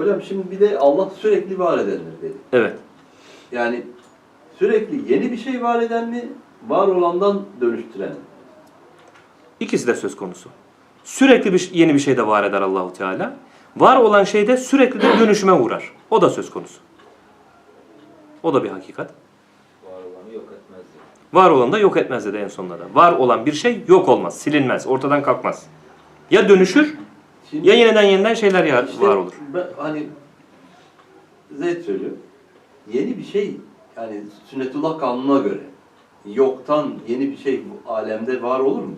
Hocam şimdi bir de Allah sürekli var edendir dedi. Evet. Yani sürekli yeni bir şey var eden mi, var olandan dönüştüren mi? İkisi de söz konusu. Sürekli bir, yeni bir şey de var eder Allahu Teala. Var olan şey de sürekli de dönüşüme uğrar. O da söz konusu. O da bir hakikat. Var olanı yok etmez. Var olan da yok etmez dedi en sonunda da. Var olan bir şey yok olmaz, silinmez, ortadan kalkmaz. Ya dönüşür Şimdi ya yeniden yeniden şeyler ya işte var olur. Ben, hani Zeyd söylüyor. Yeni bir şey yani sünnetullah kanununa göre yoktan yeni bir şey bu alemde var olur mu?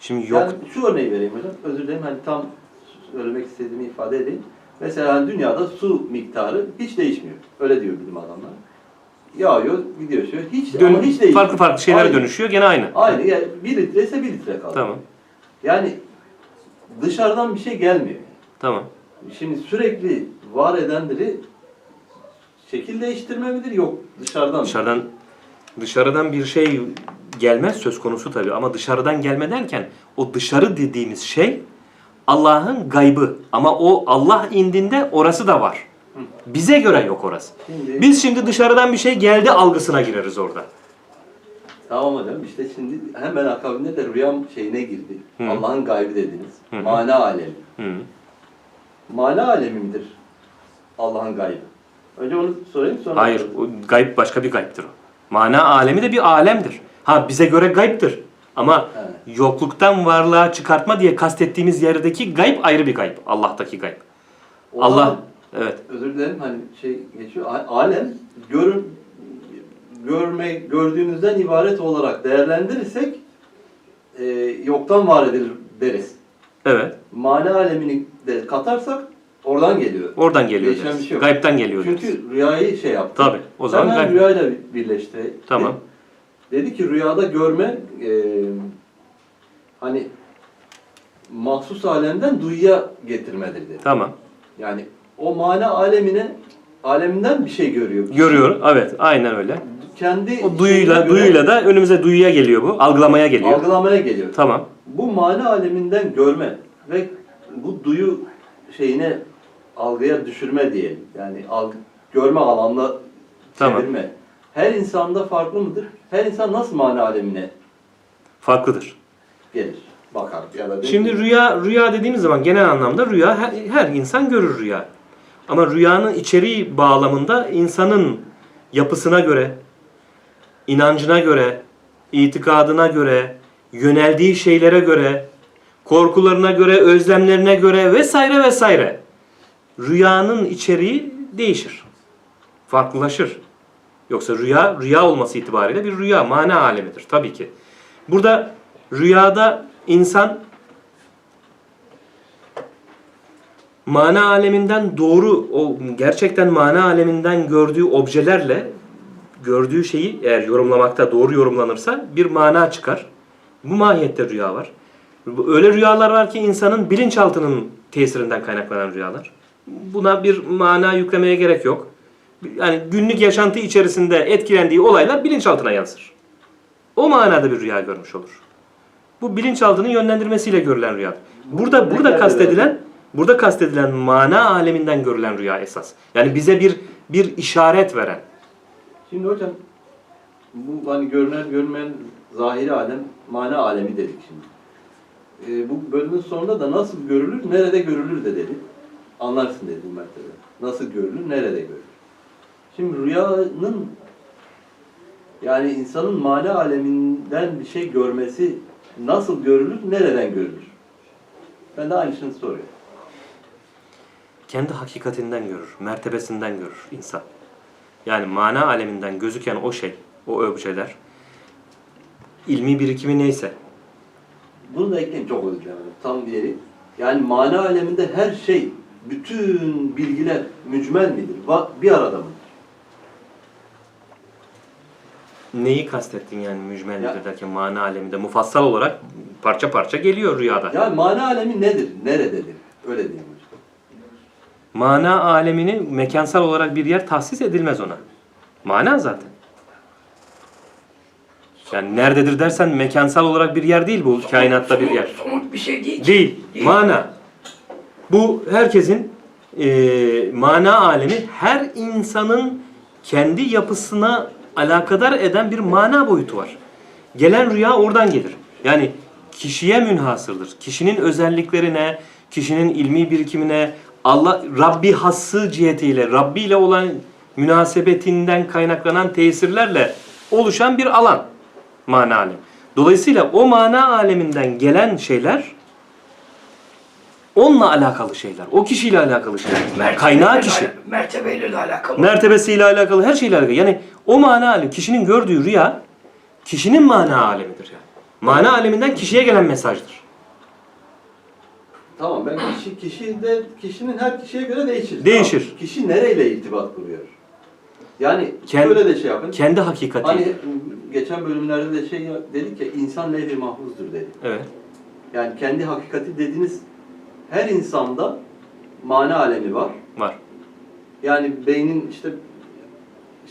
Şimdi yok Yani şu örneği vereyim hocam. Özür dilerim hani tam söylemek istediğimi ifade edeyim. Mesela hani dünyada su miktarı hiç değişmiyor. Öyle diyor bilim adamlar. Yağıyor, gidiyor şöyle. Hiç dön- ama hiç değişmiyor. farklı farklı şeylere Aynı. dönüşüyor gene aynı. Aynı. Yani bir litre ise bir litre kalıyor. Tamam. Yani dışarıdan bir şey gelmiyor. Tamam. Şimdi sürekli var edenleri şekil değiştirme midir? Yok dışarıdan. Dışarıdan dışarıdan bir şey gelmez söz konusu tabii ama dışarıdan gelme derken o dışarı dediğimiz şey Allah'ın gaybı ama o Allah indinde orası da var. Bize göre yok orası. Biz şimdi dışarıdan bir şey geldi algısına gireriz orada. Tamam hocam işte şimdi hemen akabinde de rüya şeyine girdi. Hı. Allah'ın gaybı dediniz. Hı. Mana alemi. Hı. Mana alemi midir Allah'ın gaybı? Önce onu sorayım sonra. Hayır, o gayb başka bir gayiptir o. Mana alemi de bir alemdir. Ha bize göre gayiptir. Ama Evet. yokluktan varlığa çıkartma diye kastettiğimiz yerdeki gayb ayrı bir gayb. Allah'taki gayb. O Allah zaman, evet. özür dilerim hani şey geçiyor. Alem görün görme gördüğünüzden ibaret olarak değerlendirirsek e, yoktan var edilir deriz. Evet. Mana alemini de katarsak oradan geliyor. Oradan geliyor. Değişen deriz. bir şey yok. Gayipten geliyor. deriz. Çünkü rüyayı şey yaptı. Tabii, o zaman Hemen gayb. rüyayla birleşti. Tamam. Dedi ki rüyada görme e, hani mahsus alemden duyuya getirmedir dedi. Tamam. Yani o mana alemine aleminden bir şey görüyor. Görüyor. Evet, aynen öyle. Kendi O duyuyla göre duyuyla da önümüze duyuya geliyor bu. Algılamaya geliyor. algılamaya geliyor. Tamam. Bu mana aleminden görme ve bu duyu şeyine algıya düşürme diyelim. Yani algı, görme alanına Tamam. çevirme. Her insanda farklı mıdır? Her insan nasıl mana alemine Farklıdır. gelir? Bakar ya da Şimdi rüya rüya dediğimiz zaman genel anlamda rüya her, her insan görür rüya. Ama rüyanın içeriği bağlamında insanın yapısına göre, inancına göre, itikadına göre, yöneldiği şeylere göre, korkularına göre, özlemlerine göre vesaire vesaire rüyanın içeriği değişir. Farklılaşır. Yoksa rüya rüya olması itibariyle bir rüya, mana alemidir tabii ki. Burada rüyada insan mana aleminden doğru o gerçekten mana aleminden gördüğü objelerle gördüğü şeyi eğer yorumlamakta doğru yorumlanırsa bir mana çıkar. Bu mahiyette rüya var. Öyle rüyalar var ki insanın bilinçaltının tesirinden kaynaklanan rüyalar. Buna bir mana yüklemeye gerek yok. Yani günlük yaşantı içerisinde etkilendiği olaylar bilinçaltına yansır. O manada bir rüya görmüş olur. Bu bilinçaltının yönlendirmesiyle görülen rüya. Burada burada kastedilen burada kastedilen mana aleminden görülen rüya esas. Yani bize bir bir işaret veren. Şimdi hocam bu hani görünen görünmeyen zahiri alem mana alemi dedik şimdi. Ee, bu bölümün sonunda da nasıl görülür, nerede görülür de dedik. Anlarsın dedim mertebe. Nasıl görülür, nerede görülür. Şimdi rüyanın yani insanın mana aleminden bir şey görmesi nasıl görülür, nereden görülür? Ben de aynısını soruyorum. Kendi hakikatinden görür, mertebesinden görür insan. Yani mana aleminden gözüken o şey, o objeler, ilmi birikimi neyse, Bunu da ekleyeyim çok özür dilerim. Tam diğeri. Yani mana aleminde her şey, bütün bilgiler mücmel midir? Bir arada mı? neyi kastettin yani mücmel Ya- midir derken mana aleminde mufassal olarak parça parça geliyor rüyada. Yani mana alemi nedir? Nerededir? Öyle diyeyim. Mana alemini mekansal olarak bir yer tahsis edilmez ona. Mana zaten. Yani nerededir dersen mekansal olarak bir yer değil bu kainatta bir yer. Somut bir şey değil. Değil. Mana. Bu herkesin e, mana alemi her insanın kendi yapısına alakadar eden bir mana boyutu var. Gelen rüya oradan gelir. Yani kişiye münhasırdır. Kişinin özelliklerine, kişinin ilmi birikimine, Allah Rabbi hassı cihetiyle, Rabbi ile olan münasebetinden kaynaklanan tesirlerle oluşan bir alan mana alemi. Dolayısıyla o mana aleminden gelen şeyler onunla alakalı şeyler. O kişiyle alakalı şeyler. Kaynağı kişi. Mertebeyle de alakalı. Mertebesiyle alakalı, her şeyle alakalı. Yani o mana alemi, kişinin gördüğü rüya, kişinin mana alemidir yani. Mana aleminden kişiye gelen mesajdır. Tamam ben kişi kişi de kişinin her kişiye göre değişir. Değişir. Tamam. Kişi nereyle irtibat kuruyor? Yani Kend- şöyle de şey yapın. Kendi hakikati. Hani geçen bölümlerde de şey dedik ya insan levh-i mahfuzdur dedik. Evet. Yani kendi hakikati dediğiniz her insanda mana alemi var. Var. Yani beynin işte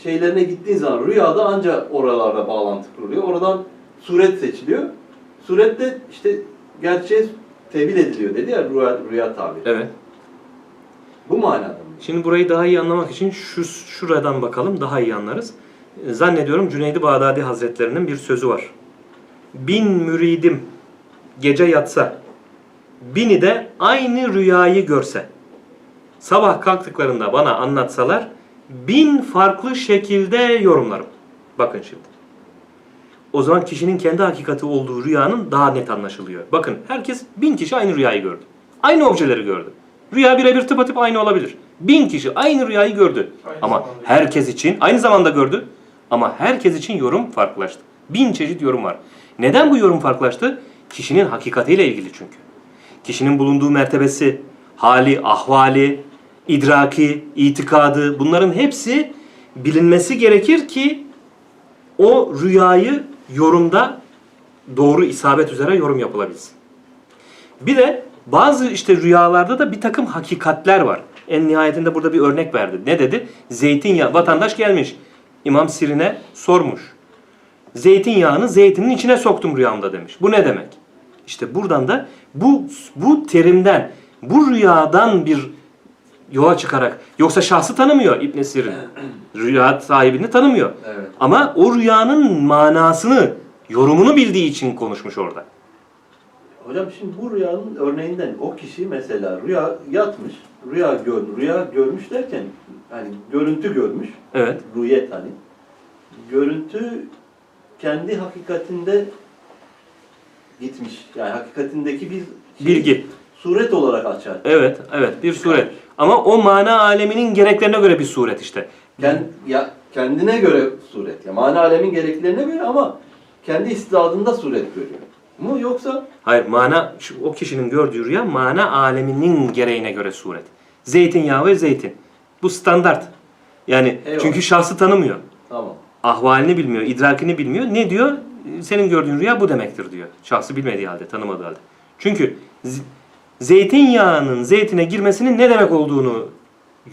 şeylerine gittiğin zaman rüyada ancak oralarda bağlantı kuruluyor. Oradan suret seçiliyor. Surette işte gerçeğe tevil ediliyor dedi ya rüya, rüya tabiri. Evet. Bu manada mı? Şimdi burayı daha iyi anlamak için şu şuradan bakalım daha iyi anlarız. Zannediyorum Cüneydi Bağdadi Hazretlerinin bir sözü var. Bin müridim gece yatsa, bini de aynı rüyayı görse, sabah kalktıklarında bana anlatsalar, bin farklı şekilde yorumlarım. Bakın şimdi. O zaman kişinin kendi hakikati olduğu rüyanın daha net anlaşılıyor. Bakın herkes bin kişi aynı rüyayı gördü. Aynı objeleri gördü. Rüya birebir tıpatıp aynı olabilir. Bin kişi aynı rüyayı gördü. Ama herkes için aynı zamanda gördü. Ama herkes için yorum farklılaştı. Bin çeşit yorum var. Neden bu yorum farklılaştı? Kişinin hakikatiyle ilgili çünkü. Kişinin bulunduğu mertebesi, hali, ahvali, idraki, itikadı bunların hepsi bilinmesi gerekir ki o rüyayı yorumda doğru isabet üzere yorum yapılabilsin. Bir de bazı işte rüyalarda da bir takım hakikatler var. En nihayetinde burada bir örnek verdi. Ne dedi? Zeytinyağı. Vatandaş gelmiş. İmam Sirin'e sormuş. Zeytinyağını zeytinin içine soktum rüyamda demiş. Bu ne demek? İşte buradan da bu bu terimden, bu rüyadan bir yola çıkarak yoksa şahsı tanımıyor İbn Sirin. Rüya sahibini tanımıyor. Evet. Ama o rüyanın manasını, yorumunu bildiği için konuşmuş orada. Hocam şimdi bu rüyanın örneğinden o kişi mesela rüya yatmış, rüya gör, rüya görmüş derken hani görüntü görmüş, Evet. rüyet hani. Görüntü kendi hakikatinde gitmiş. Yani hakikatindeki bir şey, Bilgi. suret olarak açar. Evet, evet bir suret. Ama o mana aleminin gereklerine göre bir suret işte. Kend, ya kendine göre suret. Ya mana alemin gereklerine göre ama kendi istidadında suret görüyor. Mu yoksa Hayır, mana şu, o kişinin gördüğü rüya mana aleminin gereğine göre suret. Zeytinyağı ve zeytin. Bu standart. Yani Eyvallah. çünkü şahsı tanımıyor. tamam. Ahvalini bilmiyor, idrakini bilmiyor. Ne diyor? Senin gördüğün rüya bu demektir diyor. Şahsı bilmediği halde, tanımadığı halde. Çünkü zeytinyağının zeytine girmesinin ne demek olduğunu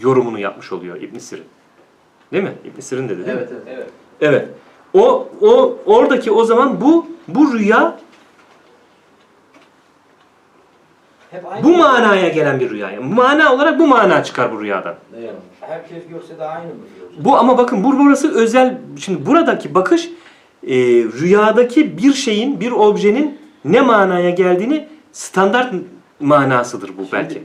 yorumunu yapmış oluyor İbn Sirin. Değil mi? İbn Sirin dedi değil mi? Evet evet. Evet. Evet. O o oradaki o zaman bu bu rüya bu manaya gelen bir rüya. Yani mana olarak bu mana çıkar bu rüyadan. Herkes görse de aynı mı? Bu ama bakın bu burası özel. Şimdi buradaki bakış e, rüyadaki bir şeyin, bir objenin ne manaya geldiğini standart manasıdır bu belki.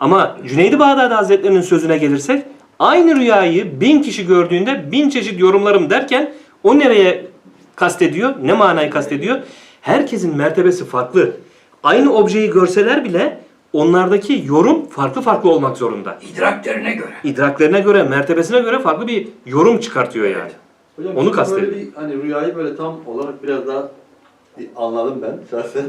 Ama Cüneydi Bağdadi Hazretleri'nin sözüne gelirsek aynı rüyayı bin kişi gördüğünde bin çeşit yorumlarım derken o nereye kastediyor? Ne manayı kastediyor? Herkesin mertebesi farklı. Aynı objeyi görseler bile onlardaki yorum farklı farklı olmak zorunda. İdraklerine göre. İdraklerine göre, mertebesine göre farklı bir yorum çıkartıyor yani. Hocam Onu şimdi kastediyor. Böyle bir, hani rüyayı böyle tam olarak biraz daha anladım ben şahsen.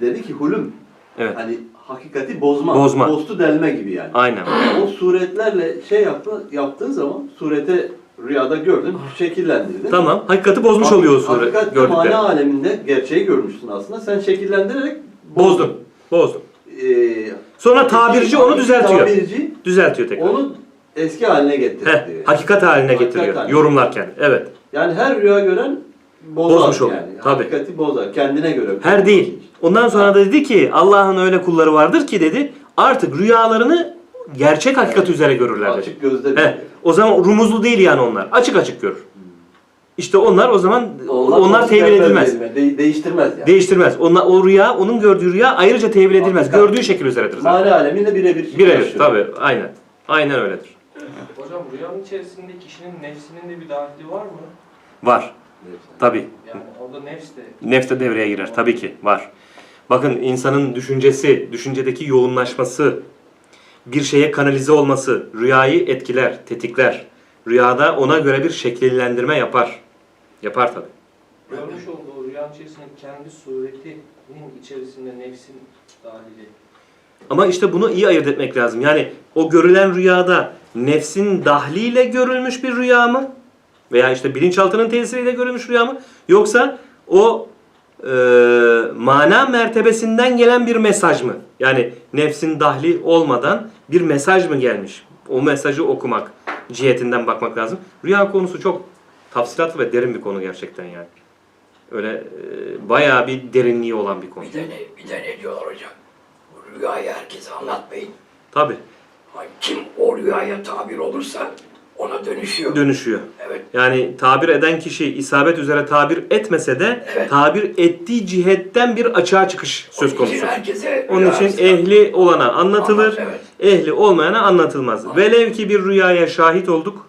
Dedi ki hulüm. Evet. Hani hakikati bozma. Bozma. Postu delme gibi yani. Aynen. O suretlerle şey yaptı, yaptığın zaman surete rüyada gördün, şekillendirdin. Tamam. Hakikati bozmuş oluyor o sure Hakikatte gördükleri. mana aleminde gerçeği görmüşsün aslında. Sen şekillendirerek Bozdun. Bozdun. Ee, Sonra tabirci onu düzeltiyor. Tabirci Düzeltiyor tekrar. onu eski haline getiriyor. Heh, hakikat haline Hakikat getiriyor. haline. Yorumlarken. Evet. Yani her rüya gören bozar Bozmuş oluyor, yani. tabii. Hakikati bozar. Kendine göre. Her değil. Ondan sonra da dedi ki Allah'ın öyle kulları vardır ki dedi artık rüyalarını gerçek hakikat üzere görürler dedi. Açık gözle He, o zaman rumuzlu değil yani onlar. Açık açık görür. İşte onlar o zaman onlar, tevil edilmez. de- değiştirmez yani. Değiştirmez. Onlar, o rüya, onun gördüğü rüya ayrıca tevil edilmez. Hakikat. Gördüğü şekil üzeredir zaten. Mane alemiyle birebir Birebir tabii. Aynen. Aynen öyledir. Hocam rüyanın içerisinde kişinin nefsinin de bir dahili var mı? Var. Tabii. Yani orada nefs de Nefs de devreye girer. Tabii ki. Var. Bakın insanın düşüncesi, düşüncedeki yoğunlaşması, bir şeye kanalize olması, rüyayı etkiler, tetikler. Rüyada ona göre bir şekillendirme yapar. Yapar tabii. görmüş olduğu rüyanın içerisinde kendi suretinin içerisinde nefsin dahili. Ama işte bunu iyi ayırt etmek lazım. Yani o görülen rüyada nefsin dahliyle görülmüş bir rüya mı? Veya işte bilinçaltının tesiriyle görülmüş rüya mı? Yoksa o e, mana mertebesinden gelen bir mesaj mı? Yani nefsin dahli olmadan bir mesaj mı gelmiş? O mesajı okumak cihetinden bakmak lazım. Rüya konusu çok tafsilatlı ve derin bir konu gerçekten yani. Öyle e, bayağı bir derinliği olan bir konu. Bir de ne, bir de ne diyorlar hocam? Bu rüyayı herkese anlatmayın. Tabii Kim o rüyaya tabir olursa ona dönüşüyor. dönüşüyor. Evet. Yani tabir eden kişi isabet üzere tabir etmese de Evet. tabir ettiği cihetten bir açığa çıkış söz Onun için konusu. herkese Onun için ehli olana anlatılır, anlat, ehli olmayana anlatılmaz. Velev ki bir rüyaya şahit olduk,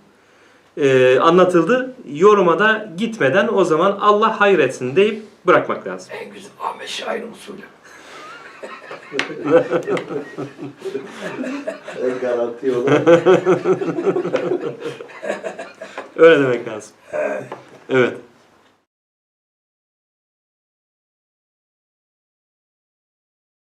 e, anlatıldı, yoruma da gitmeden o zaman Allah hayretsin deyip bırakmak lazım. En güzel Ahmet Şair usulü. En garanti yolu. Öyle demek lazım. Evet.